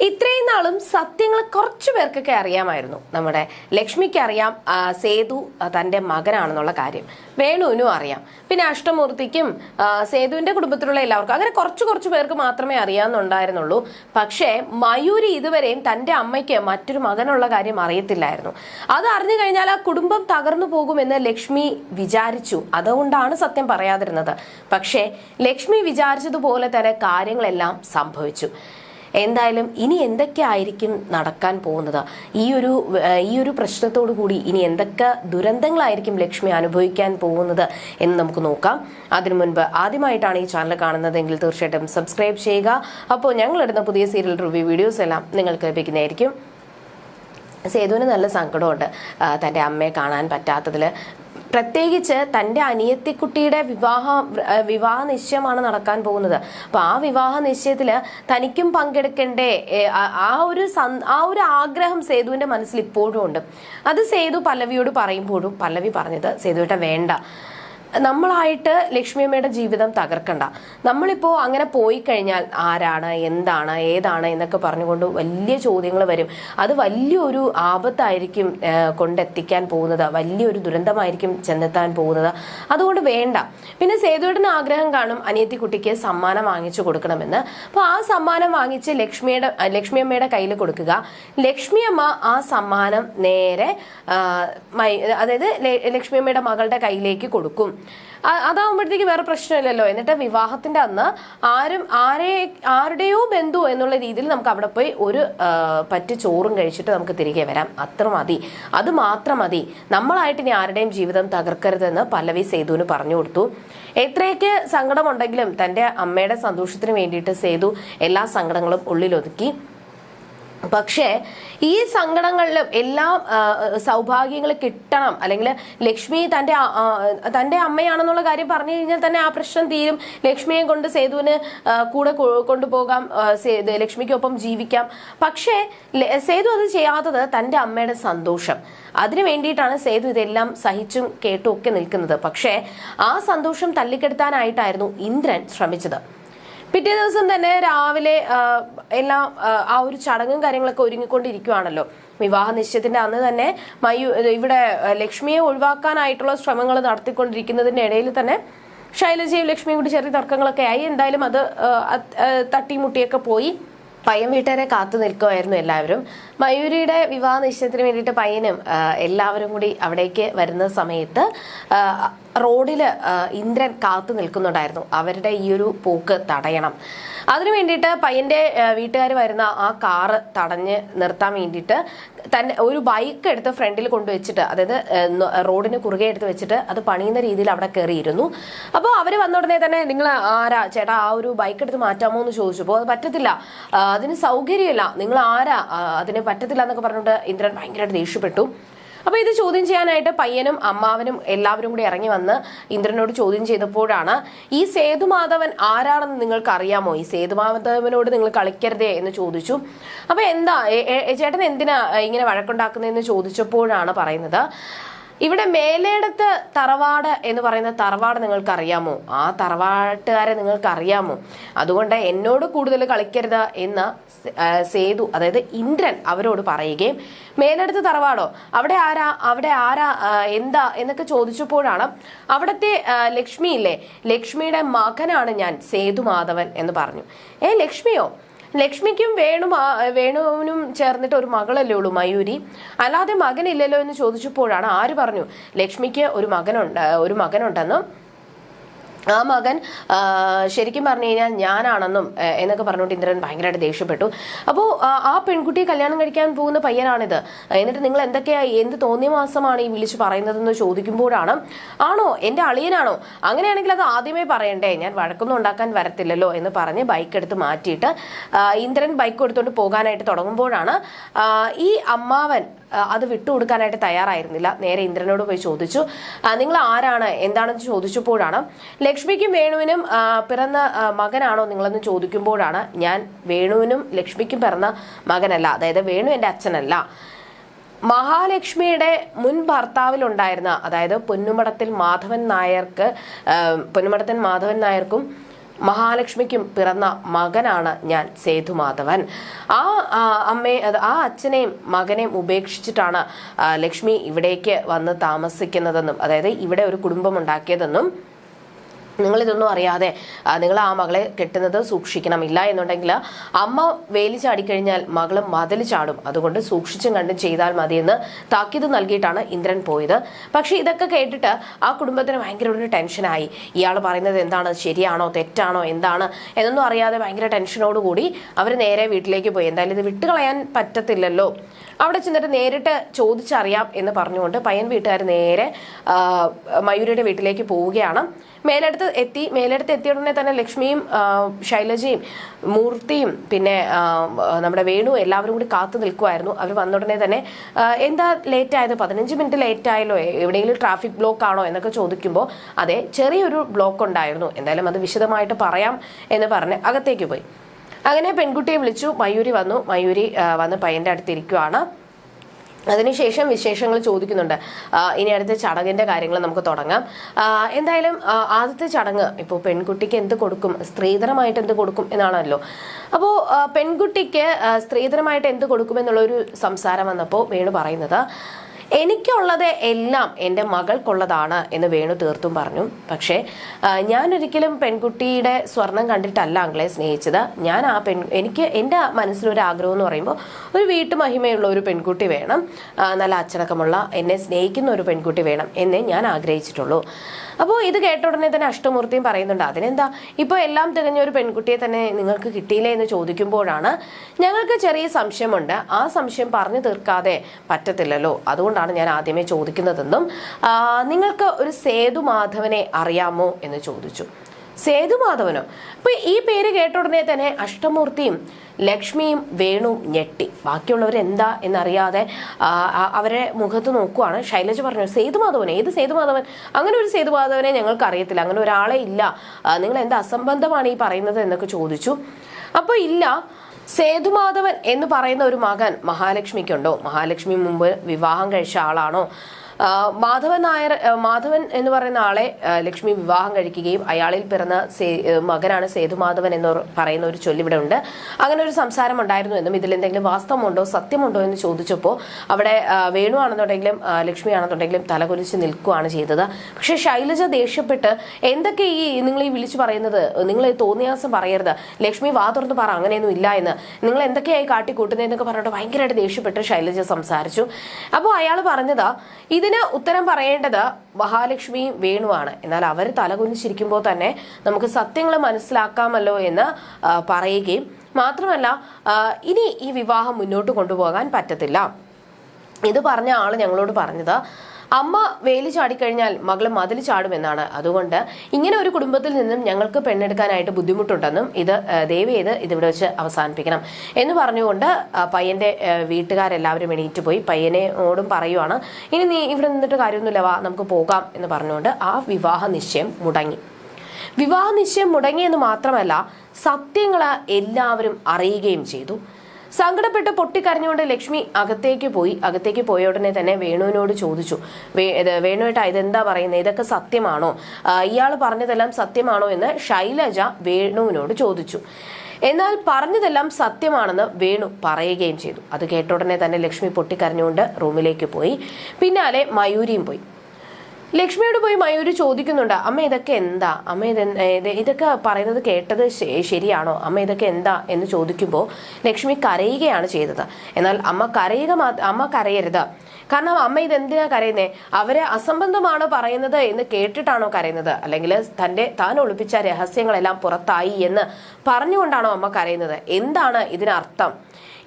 ഇത്രയും നാളും സത്യങ്ങൾ കുറച്ചു പേർക്കൊക്കെ അറിയാമായിരുന്നു. നമ്മുടെ ലക്ഷ്മിക്ക് അറിയാം സേതു തന്റെ മകനാണെന്നുള്ള കാര്യം. വേണുവിനും അറിയാം. പിന്നെ അഷ്ടമൂർത്തിക്കും സേതുവിന്റെ കുടുംബത്തിലുള്ള എല്ലാവർക്കും അങ്ങനെ കുറച്ച് കുറച്ച് പേർക്ക് മാത്രമേ അറിയാമെന്നുണ്ടായിരുന്നുള്ളൂ. പക്ഷേ മയൂരി ഇതുവരെയും തന്റെ അമ്മയ്ക്ക് മറ്റൊരു മകനുള്ള കാര്യം അറിയത്തില്ലായിരുന്നു. അത് അറിഞ്ഞു കഴിഞ്ഞാൽ ആ കുടുംബം തകർന്നു പോകുമെന്ന് ലക്ഷ്മി വിചാരിച്ചു. അതുകൊണ്ടാണ് സത്യം പറയാതിരുന്നത്. പക്ഷേ ലക്ഷ്മി വിചാരിച്ചതുപോലെ തന്നെ കാര്യങ്ങളെല്ലാം സംഭവിച്ചു. എന്തായാലും ഇനി എന്തൊക്കെ ആയിരിക്കും നടക്കാൻ പോകുന്നത്? ഈ ഒരു ഈ ഒരു പ്രശ്നത്തോടു കൂടി ഇനി എന്തൊക്കെ ദുരന്തങ്ങളായിരിക്കും ലക്ഷ്മി അനുഭവിക്കാൻ പോകുന്നത് എന്ന് നമുക്ക് നോക്കാം. അതിനു മുൻപ് ആദ്യമായിട്ടാണ് ഈ ചാനൽ കാണുന്നതെങ്കിൽ തീർച്ചയായിട്ടും സബ്സ്ക്രൈബ് ചെയ്യുക. അപ്പോൾ ഞങ്ങൾ ഇടുന്ന പുതിയ സീരിയൽ റിവ്യൂ വീഡിയോസ് എല്ലാം നിങ്ങൾക്ക് ലഭിക്കുന്നതായിരിക്കും. സേതുവിന് നല്ല സങ്കടമുണ്ട്. തന്റെ അമ്മയെ കാണാൻ പറ്റാത്തതിൽ പ്രത്യേകിച്ച് തന്റെ അനിയത്തിക്കുട്ടിയുടെ വിവാഹ വിവാഹ നിശ്ചയമാണ് നടക്കാൻ പോകുന്നത്. അപ്പോൾ ആ വിവാഹ നിശ്ചയത്തിൽ തനിക്കും പങ്കെടുക്കണ്ടേ? ആ- ഒരു ആ ഒരു ആഗ്രഹം സേതുവിന്റെ മനസ്സിൽ ഇപ്പോഴും ഉണ്ട്. അത് സേതു പല്ലവിയോട് പറയുമ്പോഴും പല്ലവി പറഞ്ഞത് സേതുവേട്ട വേണ്ട. നമ്മളായിട്ട് ലക്ഷ്മിയമ്മയുടെ ജീവിതം തകർക്കണ്ട. നമ്മളിപ്പോ അങ്ങനെ പോയി കഴിഞ്ഞാൽ ആരാണ് എന്താണ് ഏതാണ് എന്നൊക്കെ പറഞ്ഞുകൊണ്ട് വലിയ ചോദ്യങ്ങൾ വരും. അത് വലിയൊരു ആപത്തായിരിക്കും കൊണ്ടെത്തിക്കാൻ പോകുന്നത്. വലിയൊരു ദുരന്തമായിരിക്കും ചെന്നെത്താൻ പോകുന്നത്. അതുകൊണ്ട് വേണ്ട. പിന്നെ സേതുവേട്ടന് ആഗ്രഹം കാണും അനിയത്തി കുട്ടിക്ക് സമ്മാനം വാങ്ങിച്ചു കൊടുക്കണമെന്ന്. അപ്പോൾ ആ സമ്മാനം വാങ്ങിച്ച് ലക്ഷ്മിയുടെ ലക്ഷ്മി അമ്മയുടെ കയ്യിൽ കൊടുക്കുക. ലക്ഷ്മിയമ്മ ആ സമ്മാനം നേരെ അതായത് ലക്ഷ്മി അമ്മയുടെ മകളുടെ കയ്യിലേക്ക് കൊടുക്കും. അതാവുമ്പോഴത്തേക്ക് വേറെ പ്രശ്നമില്ലല്ലോ. എന്നിട്ട് വിവാഹത്തിന്റെ അന്ന് ആരും ആരെ ആരുടെയോ ബന്ധു എന്നുള്ള രീതിയിൽ നമുക്ക് അവിടെ പോയി ഒരു പറ്റി ചോറും കഴിച്ചിട്ട് നമുക്ക് തിരികെ വരാം. അത്ര മതി. അത് മാത്രം മതി. നമ്മളായിട്ട് ഇനി ആരുടെയും ജീവിതം തകർക്കരുതെന്ന് പല്ലവി സേതുവിന് പറഞ്ഞു കൊടുത്തു. എത്രയൊക്കെ സങ്കടമുണ്ടെങ്കിലും തന്റെ അമ്മയുടെ സന്തോഷത്തിന് വേണ്ടിയിട്ട് സേതു എല്ലാ സങ്കടങ്ങളും ഉള്ളിലൊതുക്കി. പക്ഷേ ഈ സങ്കടങ്ങളിലും എല്ലാം സൗഭാഗ്യങ്ങൾ കിട്ടണം. അല്ലെങ്കിൽ ലക്ഷ്മി തന്റെ തന്റെ അമ്മയാണെന്നുള്ള കാര്യം പറഞ്ഞു കഴിഞ്ഞാൽ തന്നെ ആ പ്രശ്നം തീരും. ലക്ഷ്മിയെ കൊണ്ട് സേതുവിന് കൂടെ കൊണ്ടുപോകാം. ലക്ഷ്മിക്കൊപ്പം ജീവിക്കാം. പക്ഷേ സേതു അത് ചെയ്യാത്തത് തന്റെ അമ്മയുടെ സന്തോഷം. അതിനു വേണ്ടിയിട്ടാണ് സേതു ഇതെല്ലാം സഹിച്ചും കേട്ടും ഒക്കെ നിൽക്കുന്നത്. പക്ഷേ ആ സന്തോഷം തല്ലിക്കെടുത്താനായിട്ടായിരുന്നു ഇന്ദ്രൻ ശ്രമിച്ചത്. പിറ്റേ ദിവസം തന്നെ രാവിലെ എല്ലാം ആ, ഒരു ചടങ്ങും കാര്യങ്ങളൊക്കെ ഒരുങ്ങിക്കൊണ്ടിരിക്കുവാണല്ലോ. വിവാഹ നിശ്ചയത്തിന്റെ അന്ന് തന്നെ മയു ഇവിടെ ലക്ഷ്മിയെ ഒഴിവാക്കാനായിട്ടുള്ള ശ്രമങ്ങൾ നടത്തിക്കൊണ്ടിരിക്കുന്നതിന്റെ ഇടയിൽ തന്നെ ശൈലജയും ലക്ഷ്മിയും കൂടി ചെറിയ തർക്കങ്ങളൊക്കെ ആയി. എന്തായാലും അത് തട്ടിമുട്ടിയൊക്കെ പോയി. പയ്യൻ വീട്ടുകാരെ കാത്തു നിൽക്കുമായിരുന്നു എല്ലാവരും. മയൂരിയുടെ വിവാഹ നിശ്ചയത്തിന് വേണ്ടിയിട്ട് പയ്യനും എല്ലാവരും കൂടി അവിടേക്ക് വരുന്ന സമയത്ത് റോഡിൽ ഇന്ദ്രൻ കാത്തു നിൽക്കുന്നുണ്ടായിരുന്നു. അവരുടെ ഈ ഒരു പോക്ക് തടയണം. അതിനു വേണ്ടിയിട്ട് പയ്യന്റെ വീട്ടുകാർ വരുന്ന ആ കാറ് തടഞ്ഞ് നിർത്താൻ വേണ്ടിയിട്ട് തന്നെ ഒരു ബൈക്ക് എടുത്ത് ഫ്രണ്ടിൽ കൊണ്ടുവച്ചിട്ട് അതായത് റോഡിന് കുറുകെ എടുത്ത് വെച്ചിട്ട് അത് പണിയുന്ന രീതിയിൽ അവിടെ കയറിയിരുന്നു. അപ്പോൾ അവർ വന്ന ഉടനെ തന്നെ നിങ്ങൾ ആരാ ചേട്ടാ ആ ഒരു ബൈക്ക് എടുത്ത് മാറ്റാമോ എന്ന് ചോദിച്ചു. അപ്പോൾ അത് പറ്റത്തില്ല. അതിന് സൗകര്യമില്ല. നിങ്ങൾ ആരാ അതിന് പറ്റത്തില്ല എന്നൊക്കെ പറഞ്ഞുകൊണ്ട് ഇന്ദ്രൻ ഭയങ്കരമായിട്ട് ദേഷ്യപ്പെട്ടു. അപ്പൊ ഇത് ചോദ്യം ചെയ്യാനായിട്ട് പയ്യനും അമ്മാവനും എല്ലാവരും കൂടി ഇറങ്ങി വന്ന് ഇന്ദ്രനോട് ചോദ്യം ചെയ്തപ്പോഴാണ് ഈ സേതുമാധവൻ ആരാണെന്ന് നിങ്ങൾക്ക് അറിയാമോ ഈ സേതുമാധവനോട് നിങ്ങൾ കളിക്കരുതേ? എന്ന് ചോദിച്ചു. അപ്പൊ എന്താ ചേട്ടൻ എന്തിനാ ഇങ്ങനെ വഴക്കുണ്ടാക്കുന്നതെന്ന് ചോദിച്ചപ്പോഴാണ് പറയുന്നത് ഇവിടെ മേലേടത്ത് തറവാട് എന്ന് പറയുന്ന തറവാട് നിങ്ങൾക്ക് അറിയാമോ ആ തറവാട്ടുകാരെ നിങ്ങൾക്ക് അറിയാമോ അതുകൊണ്ട് എന്നോട് കൂടുതൽ കളിക്കരുത് എന്ന് സേതു അതായത് ഇന്ദ്രൻ അവരോട് പറയുകയും മേലെടുത്ത് തറവാടോ? അവിടെ ആരാ? അവിടെ ആരാ? എന്താ? എന്നൊക്കെ ചോദിച്ചപ്പോഴാണ് അവിടുത്തെ ലക്ഷ്മി ഇല്ലേ ലക്ഷ്മിയുടെ മകനാണ് ഞാൻ സേതു മാധവൻ എന്ന് പറഞ്ഞു. ഏ ലക്ഷ്മിയോ? ലക്ഷ്മിക്കും വേണു വേണുവിനും ചേർന്നിട്ട് ഒരു മകളല്ലേ ഉള്ളൂ മയൂരി. അല്ലാതെ മകനില്ലല്ലോ എന്ന് ചോദിച്ചപ്പോഴാണ് ആര് പറഞ്ഞു ലക്ഷ്മിക്ക് ഒരു മകനുണ്ട് ഒരു മകനുണ്ടെന്നും ആ മകൻ ശരിക്കും പറഞ്ഞു കഴിഞ്ഞാൽ ഞാനാണെന്നും എന്നൊക്കെ പറഞ്ഞുകൊണ്ട് ഇന്ദ്രൻ ഭയങ്കരമായിട്ട് ദേഷ്യപ്പെട്ടു. അപ്പോൾ ആ പെൺകുട്ടിയെ കല്യാണം കഴിക്കാൻ പോകുന്ന പയ്യനാണിത്. എന്നിട്ട് നിങ്ങൾ എന്തൊക്കെയാ എന്ത് തോന്നിയ മാസമാണ് ഈ വിളിച്ച് പറയുന്നതെന്ന് ചോദിക്കുമ്പോഴാണ് ആണോ എന്റെ അളിയനാണോ? അങ്ങനെയാണെങ്കിൽ അത് ആദ്യമേ പറയണ്ടേ ഞാൻ വഴക്കൊന്നും ഉണ്ടാക്കാൻ വരത്തില്ലല്ലോ എന്ന് പറഞ്ഞ് ബൈക്ക് എടുത്ത് മാറ്റിയിട്ട് ഇന്ദ്രൻ ബൈക്ക് എടുത്തുകൊണ്ട് പോകാനായിട്ട് തുടങ്ങുമ്പോഴാണ് ഈ അമ്മാവൻ അത് വിട്ടുകൊടുക്കാനായിട്ട് തയ്യാറായിരുന്നില്ല. നേരെ ഇന്ദ്രനോട് പോയി ചോദിച്ചു. നിങ്ങൾ ആരാണ്? എന്താണെന്ന് ചോദിച്ചപ്പോഴാണ് ലക്ഷ്മിക്കും വേണുവിനും പിറന്ന മകനാണോ നിങ്ങളെന്ന് ചോദിക്കുമ്പോഴാണ് ഞാൻ വേണുവിനും ലക്ഷ്മിക്കും പിറന്ന മകനല്ല. അതായത് വേണു എന്റെ അച്ഛനല്ല. മഹാലക്ഷ്മിയുടെ മുൻ ഭർത്താവിലുണ്ടായിരുന്ന അതായത് പൊന്നുമടത്തിൽ മാധവൻ നായർക്ക് പൊന്നുമടത്തിൽ മാധവൻ നായർക്കും മഹാലക്ഷ്മിക്കും പിറന്ന മകനാണ് ഞാൻ സേതുമാധവൻ. ആ അമ്മയെ ആ അച്ഛനെയും മകനെയും ഉപേക്ഷിച്ചിട്ടാണ് ലക്ഷ്മി ഇവിടേക്ക് വന്ന് താമസിക്കുന്നതെന്നും അതായത് ഇവിടെ ഒരു കുടുംബം ഉണ്ടാക്കിയതെന്നും നിങ്ങളിതൊന്നും അറിയാതെ നിങ്ങൾ ആ മകളെ കെട്ടുന്നത് സൂക്ഷിക്കണം. ഇല്ല എന്നുണ്ടെങ്കിൽ അമ്മ വേലി ചാടിക്കഴിഞ്ഞാൽ മകളും മതിൽ ചാടും. അതുകൊണ്ട് സൂക്ഷിച്ചും കണ്ടും ചെയ്താൽ മതിയെന്ന് താക്കീത് നൽകിയിട്ടാണ് ഇന്ദ്രൻ പോയത്. പക്ഷെ ഇതൊക്കെ കേട്ടിട്ട് ആ കുടുംബത്തിന് ഭയങ്കര ഒരു ടെൻഷനായി ഇയാൾ പറയുന്നത് എന്താണ്? ശരിയാണോ? തെറ്റാണോ? എന്താണ്? എന്നൊന്നും അറിയാതെ ഭയങ്കര ടെൻഷനോടുകൂടി അവർ നേരെ വീട്ടിലേക്ക് പോയി. എന്തായാലും ഇത് വിട്ടുകളയാൻ പറ്റത്തില്ലല്ലോ. അവിടെ ചെന്നിട്ട് നേരിട്ട് ചോദിച്ചറിയാം എന്ന് പറഞ്ഞുകൊണ്ട് പയ്യൻ വീട്ടുകാർ നേരെ മയൂരിയുടെ വീട്ടിലേക്ക് പോവുകയാണ്. മേലെടുത്ത് എത്തി മേലെടുത്ത് എത്തിയ ഉടനെ തന്നെ ലക്ഷ്മിയും ശൈലജയും മൂർത്തിയും പിന്നെ നമ്മുടെ വേണു എല്ലാവരും കൂടി കാത്തു നിൽക്കുമായിരുന്നു അവർ വന്ന ഉടനെ തന്നെ എന്താ ലേറ്റ് ആയത്? പതിനഞ്ച് മിനിറ്റ് ലേറ്റ് ആയല്ലോ. എവിടെയെങ്കിലും ട്രാഫിക് ബ്ലോക്ക് ആണോ എന്നൊക്കെ ചോദിക്കുമ്പോൾ അതെ ചെറിയൊരു ബ്ലോക്ക് ഉണ്ടായിരുന്നു. എന്തായാലും അത് വിശദമായിട്ട് പറയാം എന്ന് പറഞ്ഞ് അകത്തേക്ക് പോയി. അങ്ങനെ പെൺകുട്ടിയെ വിളിച്ചു. മയൂരി വന്നു. മയൂരി വന്ന് പയ്യന്റെ അടുത്തിരിക്കുവാണ് അതിനുശേഷം വിശേഷങ്ങൾ ചോദിക്കുന്നുണ്ട്. ഇനി അടുത്ത ചടങ്ങിന്റെ കാര്യങ്ങൾ നമുക്ക് തുടങ്ങാം. എന്തായാലും ആദ്യത്തെ ചടങ്ങ് ഇപ്പോൾ പെൺകുട്ടിക്ക് എന്ത് കൊടുക്കും? സ്ത്രീധനമായിട്ട് എന്ത് കൊടുക്കും എന്നാണല്ലോ. അപ്പോൾ പെൺകുട്ടിക്ക് സ്ത്രീധനമായിട്ട് എന്ത് കൊടുക്കും എന്നുള്ള ഒരു സംസാരം വന്നപ്പോൾ വേണു പറയുന്നത്. എനിക്കുള്ളത് എല്ലാം എന്റെ മകൾക്കുള്ളതാണ് എന്ന് വേണു തീർത്തും പറഞ്ഞു. പക്ഷേ ഞാൻ ഒരിക്കലും പെൺകുട്ടിയുടെ സ്വർണം കണ്ടിട്ടല്ല അങ്ങളെ സ്നേഹിച്ചത്. ഞാൻ ആ പെൺ എനിക്ക് എന്റെ മനസ്സിലൊരു ആഗ്രഹം എന്ന് പറയുമ്പോൾ ഒരു വീട്ടുമഹിമയുള്ള ഒരു പെൺകുട്ടി വേണം. നല്ല അച്ചടക്കമുള്ള എന്നെ സ്നേഹിക്കുന്ന ഒരു പെൺകുട്ടി വേണം എന്നേ ഞാൻ ആഗ്രഹിച്ചിട്ടുള്ളൂ. അപ്പോൾ ഇത് കേട്ട ഉടനെ തന്നെ അഷ്ടമൂർത്തിയും പറയുന്നുണ്ട് അതിനെന്താ? ഇപ്പോൾ എല്ലാം തികഞ്ഞ ഒരു പെൺകുട്ടിയെ തന്നെ നിങ്ങൾക്ക് കിട്ടിയില്ലേ എന്ന് ചോദിക്കുമ്പോഴാണ് ഞങ്ങൾക്ക് ചെറിയ സംശയമുണ്ട്. ആ സംശയം പറഞ്ഞു തീർക്കാതെ പറ്റത്തില്ലല്ലോ. അതുകൊണ്ടാണ് ഞാൻ ആദ്യമേ ചോദിക്കുന്നതെന്നും നിങ്ങൾക്ക് ഒരു സേതു മാധവനെ അറിയാമോ എന്ന് ചോദിച്ചു. സേതുമാധവനോ അപ്പൊ ഈ പേര് കേട്ട ഉടനെ തന്നെ അഷ്ടമൂർത്തിയും ലക്ഷ്മിയും വേണുവും ഞെട്ടി. ബാക്കിയുള്ളവർ എന്താ എന്നറിയാതെ അവരെ മുഖത്ത് നോക്കുവാണ്. ശൈലജ പറഞ്ഞു സേതുമാധവൻ ഏത് സേതുമാധവൻ അങ്ങനെ ഒരു സേതുമാധവനെ ഞങ്ങൾക്ക് അറിയത്തില്ല. അങ്ങനെ ഒരാളെ ഇല്ല. നിങ്ങൾ എന്ത് അസംബന്ധമാണ് ഈ പറയുന്നത് എന്നൊക്കെ ചോദിച്ചു. അപ്പോൾ ഇല്ല സേതുമാധവൻ എന്ന് പറയുന്ന ഒരു മകൻ മഹാലക്ഷ്മിക്കുണ്ടോ. മഹാലക്ഷ്മി മുമ്പ് വിവാഹം കഴിച്ച ആളാണോ? മാധവൻ നായർ മാധവൻ എന്ന് പറയുന്ന ആളെ ലക്ഷ്മി വിവാഹം കഴിക്കുകയും അയാളിൽ പിറന്ന മകനാണ് സേതുമാധവൻ എന്ന് പറയുന്ന ഒരു ചൊല്ലിവിടെ ഉണ്ട്. അങ്ങനെ ഒരു സംസാരം ഉണ്ടായിരുന്നു എന്നും ഇതിൽ എന്തെങ്കിലും വാസ്തവമുണ്ടോ സത്യമുണ്ടോ എന്ന് ചോദിച്ചപ്പോൾ അവിടെ വേണുവാണെന്നുണ്ടെങ്കിലും വേണു ആണെന്നുണ്ടെങ്കിലും ആ, ലക്ഷ്മി ആണെന്നുണ്ടെങ്കിലും തലകുലിച്ച് നിൽക്കുകയാണ് ചെയ്തത്. പക്ഷെ ശൈലജ ദേഷ്യപ്പെട്ട് എന്തൊക്കെ ഈ നിങ്ങൾ ഈ വിളിച്ചു പറയുന്നത്? നിങ്ങൾ ഈ തോന്നിയാസം പറയരുത്. ലക്ഷ്മി വാ തുറന്ന് പറ അങ്ങനെയൊന്നും ഇല്ല എന്ന്. നിങ്ങൾ എന്തൊക്കെയായി കാട്ടിക്കൂട്ടുന്നതെന്നൊക്കെ പറഞ്ഞിട്ട് ഭയങ്കരമായിട്ട് ദേഷ്യപ്പെട്ട് ശൈലജ സംസാരിച്ചു. അപ്പോൾ അയാൾ പറഞ്ഞതാ ഇതിന് ഉത്തരം പറയേണ്ടത് മഹാലക്ഷ്മിയും വേണുവാണ്. എന്നാൽ അവർ തലകുനിച്ചിരിക്കുമ്പോൾ തന്നെ നമുക്ക് സത്യങ്ങൾ മനസ്സിലാക്കാമല്ലോ എന്ന് പറയുകയും മാത്രമല്ല ഇനി ഈ വിവാഹം മുന്നോട്ട് കൊണ്ടുപോകാൻ പറ്റത്തില്ല. ഇത് പറഞ്ഞ ആൾ ഞങ്ങളോട് പറഞ്ഞത് അമ്മ വേലി ചാടിക്കഴിഞ്ഞാൽ മകൾ മതിൽ ചാടുമെന്നാണ്. അതുകൊണ്ട് ഇങ്ങനെ ഒരു കുടുംബത്തിൽ നിന്നും ഞങ്ങൾക്ക് പെണ്ണെടുക്കാനായിട്ട് ബുദ്ധിമുട്ടുണ്ടെന്നും ഇത് ദയവ് ചെയ്ത് ഇതിവിടെ വെച്ച് അവസാനിപ്പിക്കണം. എന്ന് പറഞ്ഞുകൊണ്ട് പയ്യന്റെ വീട്ടുകാരെല്ലാവരും എണീറ്റ് പോയി. പയ്യനോടും പറയുവാണ് ഇനി നീ ഇവിടെ നിന്നിട്ട് കാര്യമൊന്നുമില്ല വാ നമുക്ക് പോകാം എന്ന് പറഞ്ഞുകൊണ്ട് ആ വിവാഹ നിശ്ചയം മുടങ്ങി. വിവാഹ നിശ്ചയം മുടങ്ങിയെന്ന് മാത്രമല്ല സത്യങ്ങൾ എല്ലാവരും അറിയുകയും ചെയ്തു. സങ്കടപ്പെട്ട് പൊട്ടിക്കരഞ്ഞുകൊണ്ട് ലക്ഷ്മി അകത്തേക്ക് പോയി. അകത്തേക്ക് പോയ ഉടനെ തന്നെ വേണുവിനോട് ചോദിച്ചു. വേണുവേട്ടാ ഇതെന്താ പറയുന്നത് ഇതൊക്കെ സത്യമാണോ? ഇയാൾ പറഞ്ഞതെല്ലാം സത്യമാണോ എന്ന് ശൈലജ വേണുവിനോട് ചോദിച്ചു. എന്നാൽ പറഞ്ഞതെല്ലാം സത്യമാണെന്ന് വേണു പറയുകയും ചെയ്തു. അത് കേട്ട ഉടനെ തന്നെ ലക്ഷ്മി പൊട്ടിക്കരഞ്ഞുകൊണ്ട് റൂമിലേക്ക് പോയി. പിന്നാലെ മയൂരിയും പോയി. ലക്ഷ്മിയോട് പോയി മയൂര് ചോദിക്കുന്നുണ്ട് അമ്മ ഇതൊക്കെ എന്താ? അമ്മ ഇത് ഇതൊക്കെ പറയുന്നത് കേട്ടത് ശരിയാണോ? അമ്മ ഇതൊക്കെ എന്താ? എന്ന് ചോദിക്കുമ്പോൾ ലക്ഷ്മി കരയുകയാണ് ചെയ്തത്. എന്നാൽ അമ്മ കരയുക അമ്മ കരയരുത്. കാരണം അമ്മ ഇത് എന്തിനാ കരയുന്നേ? അവരെ അസംബന്ധമാണോ പറയുന്നത് എന്ന് കേട്ടിട്ടാണോ കരയുന്നത്? അല്ലെങ്കിൽ തന്റെ താൻ ഒളിപ്പിച്ച രഹസ്യങ്ങളെല്ലാം പുറത്തായി എന്ന് പറഞ്ഞുകൊണ്ടാണോ അമ്മ കരയുന്നത്? എന്താണ് ഇതിനർത്ഥം?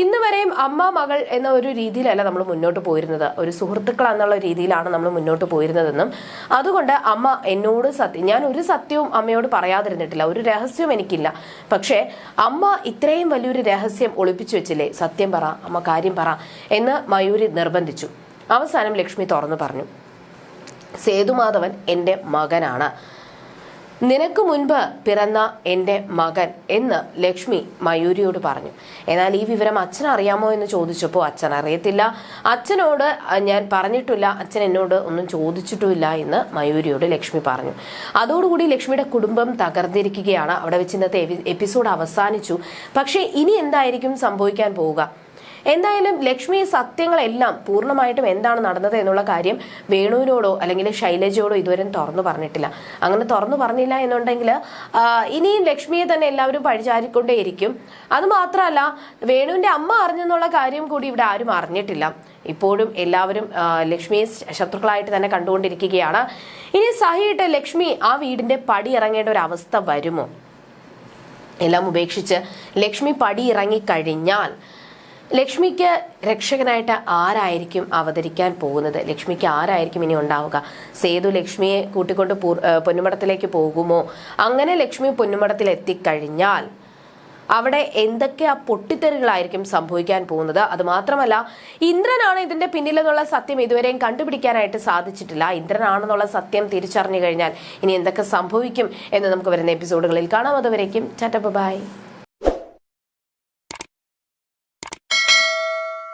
ഇന്ന് വരെയും അമ്മ മകൾ എന്ന ഒരു രീതിയിലല്ല നമ്മൾ മുന്നോട്ട് പോയിരുന്നത്. ഒരു സുഹൃത്തുക്കൾ എന്നുള്ള രീതിയിലാണ് നമ്മൾ മുന്നോട്ട് പോയിരുന്നതെന്നും അതുകൊണ്ട് അമ്മ എന്നോട് സത്യം ഞാൻ ഒരു സത്യവും അമ്മയോട് പറയാതിരുന്നിട്ടില്ല. ഒരു രഹസ്യവും എനിക്കില്ല. പക്ഷേ അമ്മ ഇത്രയും വലിയൊരു രഹസ്യം ഒളിപ്പിച്ചു വെച്ചില്ലേ? സത്യം പറ അമ്മ കാര്യം പറ എന്ന് മയൂരി നിർബന്ധിച്ചു. അവസാനം ലക്ഷ്മി തുറന്നു പറഞ്ഞു. സേതുമാധവൻ എന്റെ മകനാണ്. നിനക്ക് മുൻപ് പിറന്ന എന്റെ മകൻ എന്ന് ലക്ഷ്മി മയൂരിയോട് പറഞ്ഞു. എന്നാൽ ഈ വിവരം അച്ഛൻ അറിയാമോ എന്ന് ചോദിച്ചപ്പോൾ അച്ഛൻ അറിയത്തില്ല. അച്ഛനോട് ഞാൻ പറഞ്ഞിട്ടില്ല. അച്ഛൻ എന്നോട് ഒന്നും ചോദിച്ചിട്ടുമില്ല എന്ന് മയൂരിയോട് ലക്ഷ്മി പറഞ്ഞു. അതോടുകൂടി ലക്ഷ്മിയുടെ കുടുംബം തകർന്നിരിക്കുകയാണ്. അവിടെ വെച്ച് ഇന്നത്തെ എപ്പിസോഡ് അവസാനിച്ചു. പക്ഷേ ഇനി എന്തായിരിക്കും സംഭവിക്കാൻ പോവുക? എന്തായാലും ലക്ഷ്മി സത്യങ്ങളെല്ലാം പൂർണമായിട്ടും എന്താണ് നടന്നത് എന്നുള്ള കാര്യം വേണുവിനോടോ അല്ലെങ്കിൽ ശൈലജയോടോ ഇതുവരെ തുറന്നു പറഞ്ഞിട്ടില്ല. അങ്ങനെ തുറന്നു പറഞ്ഞില്ല എന്നുണ്ടെങ്കിൽ ഇനിയും ലക്ഷ്മിയെ തന്നെ എല്ലാവരും പഴിചാരിക്കൊണ്ടേയിരിക്കും. അത് മാത്രമല്ല വേണുവിന്റെ അമ്മ അറിഞ്ഞെന്നുള്ള കാര്യം കൂടി ഇവിടെ ആരും അറിഞ്ഞിട്ടില്ല. ഇപ്പോഴും എല്ലാവരും ലക്ഷ്മിയെ ശത്രുക്കളായിട്ട് തന്നെ കണ്ടുകൊണ്ടിരിക്കുകയാണ്. ഇനി സഹിയിട്ട് ലക്ഷ്മി ആ വീടിന്റെ പടി ഇറങ്ങേണ്ട ഒരു അവസ്ഥ വരുമോ? എല്ലാം ഉപേക്ഷിച്ച് ലക്ഷ്മി പടി ഇറങ്ങിക്കഴിഞ്ഞാൽ ലക്ഷ്മിക്ക് രക്ഷകനായിട്ട് ആരായിരിക്കും അവതരിക്കാൻ പോകുന്നത്? ലക്ഷ്മിക്ക് ആരായിരിക്കും ഇനി ഉണ്ടാവുക? സേതു ലക്ഷ്മിയെ കൂട്ടിക്കൊണ്ട് പൊന്നുമടത്തിലേക്ക് പോകുമോ? അങ്ങനെ ലക്ഷ്മി പൊന്നുമടത്തിൽ എത്തിക്കഴിഞ്ഞാൽ അവിടെ എന്തൊക്കെ ആ പൊട്ടിത്തെറികളായിരിക്കും സംഭവിക്കാൻ പോകുന്നത്? അത് മാത്രമല്ല ഇന്ദ്രനാണ് ഇതിന്റെ പിന്നിലെന്നുള്ള സത്യം ഇതുവരെയും കണ്ടുപിടിക്കാനായിട്ട് സാധിച്ചിട്ടില്ല. ഇന്ദ്രനാണെന്നുള്ള സത്യം തിരിച്ചറിഞ്ഞു കഴിഞ്ഞാൽ ഇനി എന്തൊക്കെ സംഭവിക്കും എന്ന് നമുക്ക് വരുന്ന എപ്പിസോഡുകളിൽ കാണാം. അതുവരേക്കും ചാറ്റപ്പ് ബൈ.